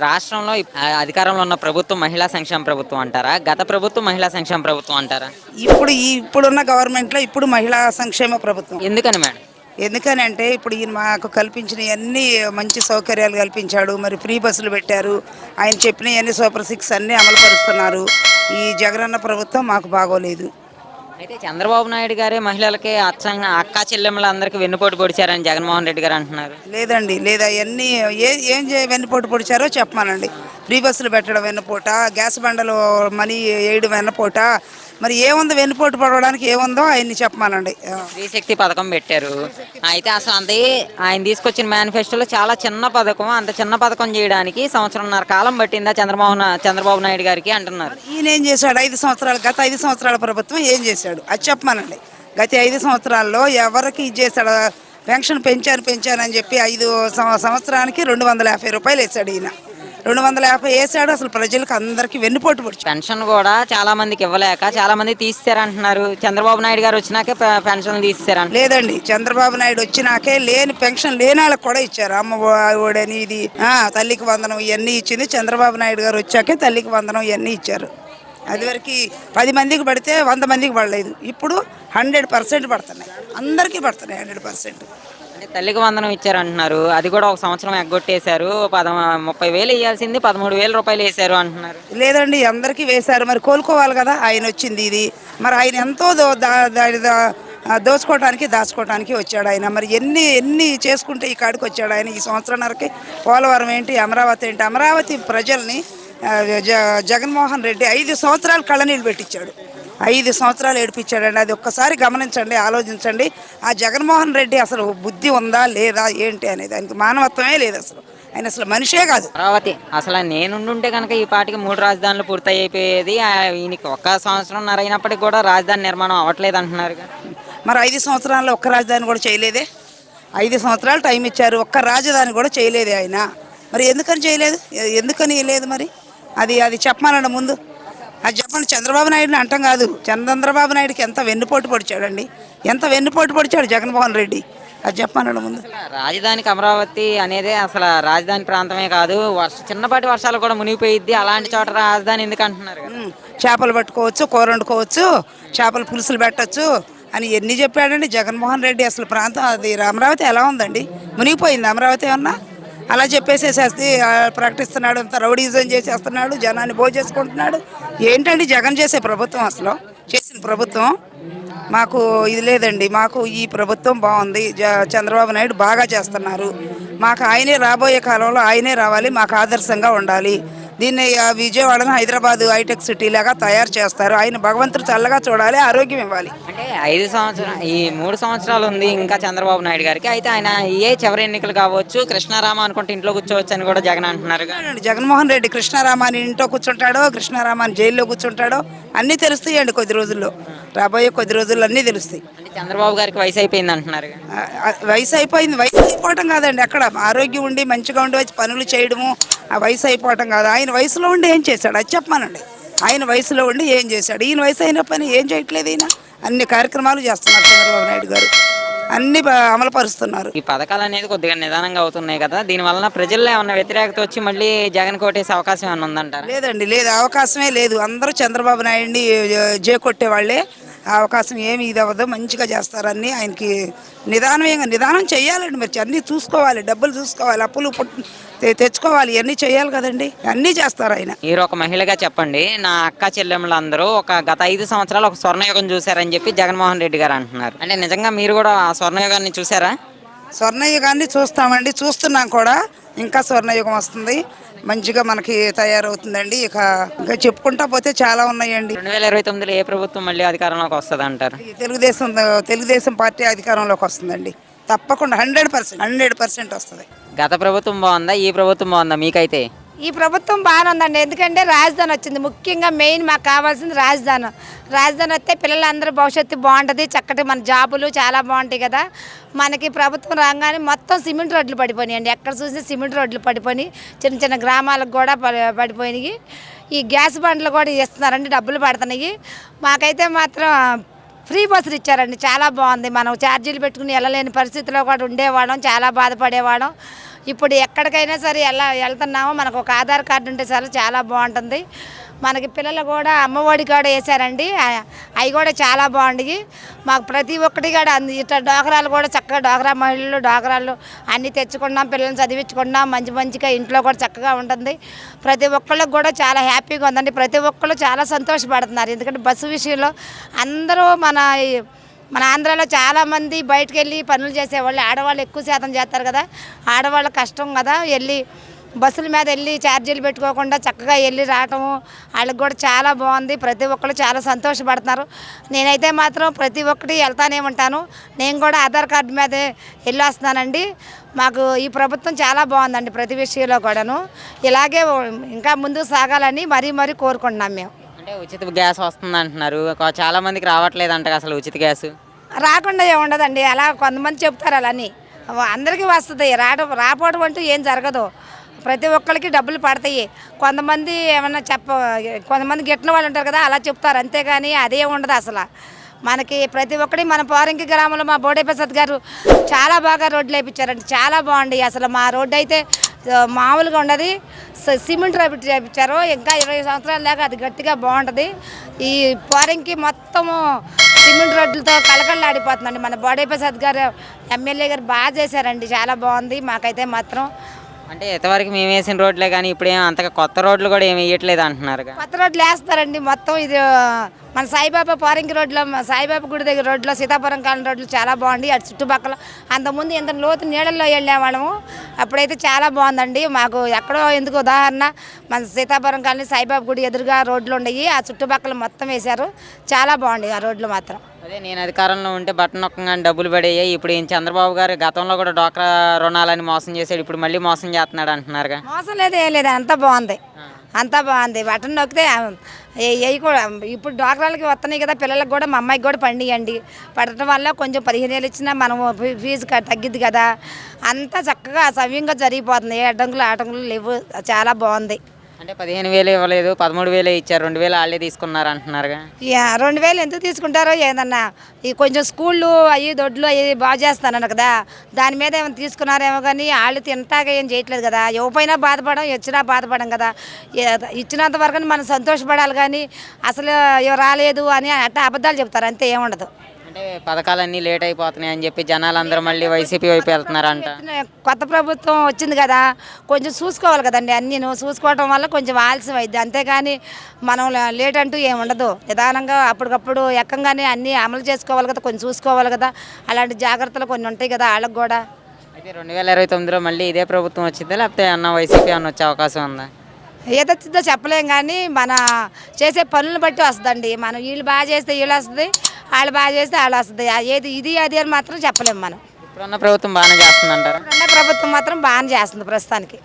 రాష్ట్రంలో అధికారంలో ఉన్న ప్రభుత్వం మహిళా సంక్షేమ ప్రభుత్వం అంటారా? గత ప్రభుత్వం మహిళా సంక్షేమ ప్రభుత్వం అంటారా? ఇప్పుడు ఈ ఇప్పుడున్న గవర్నమెంట్లో ఇప్పుడు మహిళా సంక్షేమ ప్రభుత్వం. ఎందుకని మేడం? ఎందుకనంటే ఇప్పుడు ఈయన మాకు కల్పించిన అన్ని మంచి సౌకర్యాలు కల్పించాడు. మరి ఫ్రీ బస్సులు పెట్టారు. ఆయన చెప్పిన అన్ని సూపర్ సిక్స్ అన్నీ అమలు పరుస్తున్నారు ఈ జగనన్న ప్రభుత్వం మాకు బాగోలేదు. అయితే చంద్రబాబు నాయుడు గారే మహిళలకి అచ్చంగా అక్కా చెల్లెమ్మలందరికీ వెన్నుపోటు పొడిచారని జగన్మోహన్ రెడ్డి గారు అంటున్నారు. లేదండి లేదా అవన్నీ ఏ ఏం చే వెన్నుపోటు పొడిచారో చెప్పమానండి. ఫ్రీ బస్సులు పెట్టడం వెన్నుపూట గ్యాస్ బండలు మనీ వేయడం వెన్నపోట మరి ఏముంది వెన్నుపోటు పడడానికి ఏముందో ఆయన్ని చెప్పమానండి. స్త్రీశక్తి పథకం పెట్టారు. అయితే అసలు అంతే ఆయన తీసుకొచ్చిన మేనిఫెస్టోలో చాలా చిన్న పథకం అంత చిన్న పథకం చేయడానికి సంవత్సరంన్నర కాలం పట్టిందా చంద్రమోహన్ చంద్రబాబు నాయుడు గారికి అంటున్నారు. ఈయన ఏం చేశాడు? ఐదు సంవత్సరాలు గత ఐదు సంవత్సరాల ప్రభుత్వం ఏం చేశాడు? అది చెప్పమానండి. గత ఐదు సంవత్సరాల్లో ఎవరికి ఇది చేశాడు? పెన్షన్ పెంచాను పెంచాను అని చెప్పి ఐదు సంవత్సరానికి రెండు వందల యాభై రూపాయలు వేసాడు ఈయన. రెండు వందల యాభై వేసాడు. అసలు ప్రజలకు అందరికీ వెన్నుపోటు పొడిచాడు. పెన్షన్ కూడా చాలా మందికి ఇవ్వలేక చాలా మంది తీసేశారంటున్నారు. చంద్రబాబు నాయుడు గారు వచ్చినాకే పె- పెన్షన్లు తీసేశారంట. లేదండి చంద్రబాబు నాయుడు వచ్చినాకే లేని పెన్షన్ లేని వాళ్ళకి కూడా ఇచ్చారు. అమ్మ ఒడని ఇది తల్లికి వందనం ఇవన్నీ ఇచ్చింది. చంద్రబాబు నాయుడు గారు వచ్చాకే తల్లికి వందనం ఇవన్నీ ఇచ్చారు. అదివరకు పది మందికి పడితే వంద మందికి పడలేదు. ఇప్పుడు హండ్రెడ్ పర్సెంట్ పడుతున్నాయి. అందరికీ పడుతున్నాయి హండ్రెడ్ పర్సెంట్. అంటే తల్లికి వందనం ఇచ్చారంటున్నారు. అది కూడా ఒక సంవత్సరం ఎగ్గొట్టేశారు. పద ముప్పై వేలు ఇవ్వాల్సింది పదమూడు వేల రూపాయలు వేశారు అంటున్నారు. లేదండి అందరికీ వేశారు. మరి కోలుకోవాలి కదా ఆయన వచ్చింది ఇది. మరి ఆయన ఎంతో దో దా- దా- దా- దోచుకోవడానికి దాచుకోవడానికి వచ్చాడు ఆయన. మరి ఎన్ని ఎన్ని చేసుకుంటే ఈ కాడికి వచ్చాడు ఆయన? ఈ సంవత్సరంన్నరకి పోలవరం ఏంటి అమరావతి ఏంటి? అమరావతి ప్రజల్ని ఆ, జ- జగన్మోహన్ రెడ్డి ఐదు సంవత్సరాలు కళ్ళనీళ్ళు పెట్టించాడు. ఐదు సంవత్సరాలు ఏడిపించాడండి. అది ఒక్కసారి గమనించండి ఆలోచించండి. ఆ జగన్మోహన్ రెడ్డి అసలు బుద్ధి ఉందా లేదా ఏంటి అనేది? ఆయనకి మానవత్వమే లేదు అసలు. ఆయన అసలు మనిషే కాదు. అమరావతి అసలు నేనుండుంటే కనుక ఈ పాటికి మూడు రాజధానులు పూర్తి అయిపోయేది ఈయనకి ఒక్క సంవత్సరంన్నర అయినప్పటికీ కూడా రాజధాని నిర్మాణం అవ్వట్లేదు అంటున్నారు మరి ఐదు సంవత్సరాల్లో ఒక్క రాజధాని కూడా చేయలేదే? ఐదు సంవత్సరాలు టైం ఇచ్చారు ఒక్క రాజధాని కూడా చేయలేదే ఆయన. మరి ఎందుకని చేయలేదు? ఎందుకని లేదు మరి? అది అది చెప్పమానండి ముందు. అది చెప్పండి చంద్రబాబు నాయుడుని అంటాం కాదు. చంద్రబాబు నాయుడుకి ఎంత వెన్నుపోటు పొడిచాడండి. ఎంత వెన్నుపోటు పొడిచాడు జగన్మోహన్ రెడ్డి? అది చెప్పమానండి ముందు. రాజధానికి అమరావతి అనేది అసలు రాజధాని ప్రాంతమే కాదు. వర్ష చిన్నపాటి వర్షాలు కూడా మునిగిపోయిద్ది. అలాంటి చోట రాజధాని ఎందుకు అంటున్నారు చేపలు పట్టుకోవచ్చు కూర వండుకోవచ్చు చేపల పులుసులు పెట్టచ్చు అని ఎన్ని చెప్పాడండి జగన్మోహన్ రెడ్డి? అసలు ప్రాంతం అది అమరావతి ఎలా ఉందండి? మునిగిపోయింది అమరావతి ఏమన్నా? అలా చెప్పేసేసేసి ప్రకటిస్తున్నాడు అంత రౌడీజం చేసేస్తున్నాడు జనాన్ని భోజ చేసుకుంటున్నాడు ఏంటండి జగన్ చేసే ప్రభుత్వం అసలు? చేసిన ప్రభుత్వం? మాకు ఇది లేదండి. మాకు ఈ ప్రభుత్వం బాగుంది. జ చంద్రబాబు నాయుడు బాగా చేస్తున్నారు. మాకు ఆయనే రాబోయే కాలంలో ఆయనే రావాలి. మాకు ఆదర్శంగా ఉండాలి. దీన్ని విజయవాడను హైదరాబాద్ హైటెక్ సిటీ లాగా తయారు చేస్తారు. ఆయన భగవంతుడు చల్లగా చూడాలి ఆరోగ్యం ఇవ్వాలి. అంటే ఐదు సంవత్సరం ఈ మూడు సంవత్సరాలు ఉంది ఇంకా చంద్రబాబు నాయుడు గారికి. అయితే ఆయన ఏ చివరి ఎన్నికలు కావచ్చు కృష్ణారామ అనుకుంటే ఇంట్లో కూర్చోవచ్చు అని కూడా జగన్ అంటున్నారు. జగన్మోహన్ రెడ్డి కృష్ణారామాని ఇంట్లో కూర్చుంటాడో కృష్ణారామాని జైల్లో కూర్చుంటాడో అన్నీ తెలుస్తాయండి కొద్ది రోజుల్లో. రాబోయే కొద్ది రోజుల్లో అన్నీ తెలుస్తాయి. చంద్రబాబు గారికి వయసు అయిపోయింది అంటున్నారు. వయసు అయిపోయింది వయసు అయిపోవటం కాదండి. అక్కడ ఆరోగ్యం ఉండి మంచిగా ఉండి వచ్చి పనులు చేయడము ఆ వయసు అయిపోవటం కాదు. ఆయన వయసులో ఉండి ఏం చేశాడు? అది చెప్పమానండి. ఆయన వయసులో ఉండి ఏం చేశాడు? ఈయన వయసు అయిన పని ఏం చేయట్లేదు ఈయన? అన్ని కార్యక్రమాలు చేస్తున్నారు చంద్రబాబు నాయుడు గారు. అన్ని అమలు పరుస్తున్నారు ఈ పథకాలు అనేది కొద్దిగా నిదానంగా అవుతున్నాయి కదా. దీని వలన ప్రజల్లో ఏమన్నా వ్యతిరేకత వచ్చి మళ్ళీ జగన్ కోటేసే అవకాశం ఏమన్నా ఉందంటారా? లేదండి లేదు. అవకాశమే లేదు. అందరూ చంద్రబాబు నాయుడిని జే కొట్టే వాళ్ళే అవకాశం ఏమి ఇది అవ్వదు మంచిగా చేస్తారని ఆయనకి నిదానమే నిదానం చేయాలండి మరి అన్నీ చూసుకోవాలి డబ్బులు చూసుకోవాలి అప్పులు తెచ్చుకోవాలి ఇవన్నీ చేయాలి కదండి అన్నీ చేస్తారు ఆయన. మీరు ఒక మహిళగా చెప్పండి నా అక్క చెల్లెమ్మలందరూ ఒక గత ఐదు సంవత్సరాలు ఒక స్వర్ణయుగం చూశారని చెప్పి జగన్మోహన్ రెడ్డి గారు అంటున్నారు. అంటే నిజంగా మీరు కూడా ఆ స్వర్ణయుగాన్ని చూసారా స్వర్ణయుగాన్ని చూస్తామండి చూస్తున్నాం కూడా ఇంకా స్వర్ణయుగం వస్తుంది. మంచిగా మనకి తయారవుతుందండి. ఇక ఇంకా చెప్పుకుంటా పోతే చాలా ఉన్నాయండి. రెండు వేల ఇరవై తొమ్మిదిలో ఏ ప్రభుత్వం మళ్ళీ అధికారంలోకి వస్తుంది అంటారు తెలుగుదేశం తెలుగుదేశం పార్టీ అధికారంలోకి వస్తుందండి. తప్పకుండా హండ్రెడ్ పర్సెంట్ హండ్రెడ్ పర్సెంట్ వస్తుంది. గత ప్రభుత్వం బాగుందా? ఈ ప్రభుత్వం బాగుందా? మీకైతే? ఈ ప్రభుత్వం బాగానే ఉందండి. ఎందుకంటే రాజధాని వచ్చింది. ముఖ్యంగా మెయిన్ మాకు కావాల్సింది రాజధాని. రాజధాని వస్తే పిల్లలందరూ భవిష్యత్తు బాగుంటుంది. చక్కటి మన జాబులు చాలా బాగుంటాయి కదా. మనకి ప్రభుత్వం రాగానే మొత్తం సిమెంట్ రోడ్లు పడిపోయినాయండి. ఎక్కడ చూసినా సిమెంట్ రోడ్లు పడిపోయినాయి. చిన్న చిన్న గ్రామాలకు కూడా పడి- పడిపోయినాయి. ఈ గ్యాస్ బండ్లు కూడా ఇస్తున్నారండి. డబ్బులు పడుతున్నాయి. మాకైతే మాత్రం ఫ్రీ బస్సులు ఇచ్చారండి. చాలా బాగుంది. మనం ఛార్జీలు పెట్టుకుని వెళ్ళలేని పరిస్థితిలో కూడా ఉండేవాళ్ళం. చాలా బాధపడేవాళ్ళం. ఇప్పుడు ఎక్కడికైనా సరే ఎలా వెళ్తున్నామో మనకు ఒక ఆధార్ కార్డు ఉంటే చాలు చాలా బాగుంటుంది. మనకి పిల్లలు కూడా అమ్మఒడి కూడా వేసారండి అవి కూడా చాలా బాగుండి మాకు ప్రతి ఒక్కటి కూడా ఇట్లా డోకరాలు కూడా చక్కగా డోకరా మహిళలు డోకరాలు అన్నీ తెచ్చుకున్నాం పిల్లల్ని చదివించుకున్నాం మంచి మంచిగా ఇంట్లో కూడా చక్కగా ఉంటుంది. ప్రతి ఒక్కళ్ళకి కూడా చాలా హ్యాపీగా ఉందండి. ప్రతి ఒక్కళ్ళు చాలా సంతోషపడుతున్నారు. ఎందుకంటే బస్సు విషయంలో అందరూ మన మన ఆంధ్రాలో చాలామంది బయటకు వెళ్ళి పనులు చేసేవాళ్ళు. ఆడవాళ్ళు ఎక్కువ శాతం చేస్తారు కదా. ఆడవాళ్ళ కష్టం కదా. వెళ్ళి బస్సుల మీద వెళ్ళి ఛార్జీలు పెట్టుకోకుండా చక్కగా వెళ్ళి రావటము వాళ్ళకి కూడా చాలా బాగుంది. ప్రతి ఒక్కరు చాలా సంతోషపడుతున్నారు. నేనైతే మాత్రం ప్రతి ఒక్కటి వెళ్తానే ఉంటాను. నేను కూడా ఆధార్ కార్డు మీదే వెళ్ళి వస్తున్నానండి మాకు ఈ ప్రభుత్వం చాలా బాగుందండి ప్రతి విషయంలో కూడాను. ఇలాగే ఇంకా ముందుకు సాగాలని మరీ మరీ కోరుకుంటున్నాం మేము. అంటే ఉచిత గ్యాస్ వస్తుంది అంటున్నారు. చాలా మందికి రావట్లేదు అంట అసలు ఉచిత గ్యాస్. రాకుండా ఏముండదండి అలా కొంతమంది చెప్తారు అలా అని అందరికీ వస్తుంది. రావడం రాపోవడం అంటూ ఏం జరగదు. ప్రతి ఒక్కరికి డబ్బులు పడతాయి. కొంతమంది ఏమన్నా చెప్ప కొంతమంది గిట్టిన వాళ్ళు ఉంటారు కదా అలా చెప్తారు. అంతేగాని అదే ఉండదు అసలు. మనకి ప్రతి ఒక్కటి మన పోరంకి గ్రామంలో మా బోడే ప్రసాద్ గారు చాలా బాగా రోడ్లు వేయించారండి చాలా బాగుంది అసలు. మా రోడ్డు అయితే మామూలుగా ఉండదు. సిమెంట్ రోడ్డు చేయించారు ఇంకా ఇరవై సంవత్సరాలు లేక అది గట్టిగా బాగుంటుంది. ఈ పోరంకి మొత్తము సిమెంట్ రోడ్లతో కలకళ్ళాడిపోతుందండి మన బోడే ప్రసాద్ గారు ఎమ్మెల్యే గారు బాగా చేశారండి. చాలా బాగుంది. మాకైతే మాత్రం అంటే ఇంతవరకు మేము వేసిన రోడ్లే కానీ ఇప్పుడు ఏం అంతగా కొత్త రోడ్లు కూడా ఏమి వేయట్లేదు అంటున్నారు కొత్త రోడ్లు వేస్తారండి మొత్తం ఇది మన సాయిబాబా పారింకి రోడ్లో సాయిబాబా గుడి దగ్గర రోడ్లో సీతాపురం కాలనీ రోడ్లు చాలా బాగుంది. అటు చుట్టుపక్కల అంతకుముందు ఎంత లోతు నీళ్ళల్లో వెళ్ళేవాళ్ళము అప్పుడైతే చాలా బాగుందండి. మాకు ఎక్కడో ఎందుకు ఉదాహరణ మన సీతాపురం కాలనీ సాయిబాబా గుడి ఎదురుగా రోడ్లు ఉన్నాయి ఆ చుట్టుపక్కల మొత్తం వేశారు. చాలా బాగుంది ఆ రోడ్లు మాత్రం. అదే నేను అధికారంలో ఉంటే బట్టన్ నొక్కగానే డబ్బులు పడేయాయి ఇప్పుడు ఈయన చంద్రబాబు గారు గతంలో కూడా డోక్రా రుణాలని మోసం చేశాడు. ఇప్పుడు మళ్ళీ మోసం చేస్తున్నాడు అంటున్నారుగా. మోసం లేదు ఏం లేదు. అంతా బాగుంది. అంతా బాగుంది. బటన్ నొక్కితే అవి కూడా ఇప్పుడు డాక్టర్లకి వస్తున్నాయి కదా పిల్లలకు కూడా మా అమ్మాయికి కూడా పండియండి. పడటం వల్ల కొంచెం పదిహేను వేలు ఇచ్చినా మనం ఫీజు తగ్గిద్ది కదా. అంతా చక్కగా సవ్యంగా జరిగిపోతుంది. ఏ అడ్డంకులు ఆటంకులు లేవు. చాలా బాగుంది. అంటే పదిహేను వేలు ఇవ్వలేదు పదమూడు వేలే ఇచ్చారు రెండు వేలు వాళ్ళే తీసుకున్నారు అంటున్నారుగా. యా, రెండు వేలు ఎందుకు తీసుకుంటారో ఏదన్నా ఈ కొంచెం స్కూళ్ళు అవి దొడ్లు అవి బాగా చేస్తానన్నారు కదా దాని మీద ఏమైనా తీసుకున్నారేమో కానీ వాళ్ళు తింటాగా ఏం చేయట్లేదు కదా ఇవ్వపోయినా బాధపడం ఇచ్చినా బాధపడం కదా. ఇచ్చినంత వరకు మనం సంతోషపడాలి కానీ అసలు ఇవి రాలేదు అని అట్ట అబద్ధాలు చెప్తారు అంతే ఏముండదు అంటే పథకాలన్నీ లేట్ అయిపోతున్నాయి అని చెప్పి జనాలందరూ మళ్ళీ వైసీపీ వైపు వెళ్తున్నారంట. కొత్త ప్రభుత్వం వచ్చింది కదా కొంచెం చూసుకోవాలి కదండి అన్నీ నువ్వు చూసుకోవడం వల్ల కొంచెం ఆలస్యం అయింది అంతేగాని మనం లేట్ అంటూ ఏమి ఉండదు. నిదానంగా అప్పటికప్పుడు ఎక్కంగానే అన్నీ అమలు చేసుకోవాలి కదా కొంచెం చూసుకోవాలి కదా. అలాంటి జాగ్రత్తలు కొన్ని ఉంటాయి కదా వాళ్ళకి కూడా. అయితే రెండు వేల ఇరవై తొమ్మిదిలో మళ్ళీ ఇదే ప్రభుత్వం వచ్చిందా లేకపోతే అన్న వైసీపీ అన్న వచ్చే అవకాశం ఉందా? ఏదొచ్చిందో చెప్పలేం కానీ మన చేసే పనులను బట్టి వస్తుందండి. మనం వీళ్ళు బాగా చేస్తే వీళ్ళు వస్తుంది వాళ్ళు బాగా చేస్తే వాళ్ళు వస్తుంది. ఏది ఇది అది అని మాత్రం చెప్పలేము మనం. ఇప్పుడున్న ప్రభుత్వం బాగానే చేస్తుందంటారా? ఇప్పుడున్న ప్రభుత్వం మాత్రం బాగానే చేస్తుంది ప్రస్తుతానికి.